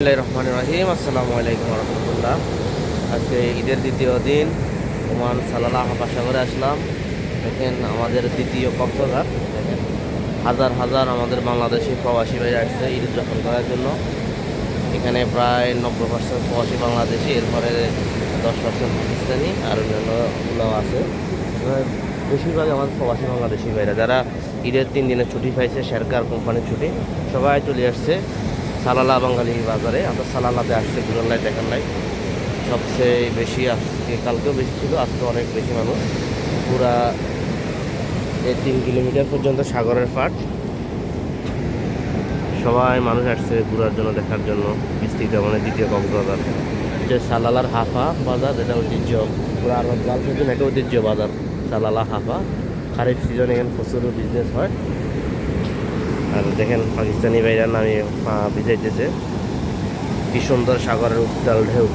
রহমান রাহিম। আসসালামু আলাইকুম রহমতুল্লাহ। আজকে ঈদের দ্বিতীয় দিন। ওমান সালালাহ করে আসলাম। দেখেন আমাদের দ্বিতীয় কক্সবাজার। দেখেন হাজার হাজার আমাদের বাংলাদেশি প্রবাসী ভাই আসছে ঈদ উদযাপন করার জন্য। এখানে প্রায় নব্বই পার্সেন্ট প্রবাসী বাংলাদেশি, এরপরে দশ পার্সেন্ট পাকিস্তানি আর অন্যান্যগুলো আছে। বেশিরভাগ আমাদের প্রবাসী বাংলাদেশি ভাইরা। যারা ঈদের তিন দিনের ছুটি পাইছে, শেরকার কোম্পানির ছুটি, সবাই চলে আসছে। সালালা বাঙালি বাজারে। আমরা সালালাতে আসছে গুরল্লাই দেখার লাই। সবচেয়ে বেশি আজকে, কালকেও বেশি ছিল, আজকে অনেক বেশি মানুষ। পুরা এই তিন কিলোমিটার পর্যন্ত সাগরের পাট সবাই মানুষ আসছে ঘুরার জন্য, দেখার জন্য। বিস্তৃত মানে দ্বিতীয় কক্সবাজার। যে সালালার হাফা বাজার, এটা ঐতিহ্য। পুরো লাল সেদিন এটা ঐতিহ্য বাজার, সালালা হাফা। খারিফ সিজন এখানে প্রচুর বিজনেস হয়। আর দেখেন পাকিস্তানি ভাইরা নামে পা ভিজাইতেছে। কি সুন্দর সাগরের উত্তাল ঢেউ।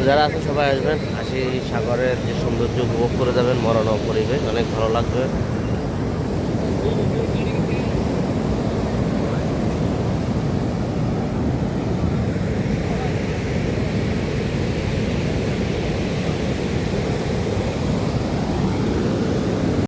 তো যারা আছেন, সবাই আসবেন। আসি সাগরের যে সৌন্দর্য উপভোগ করে যাবেন, মরণ পরিবেশ, অনেক ভালো লাগবে।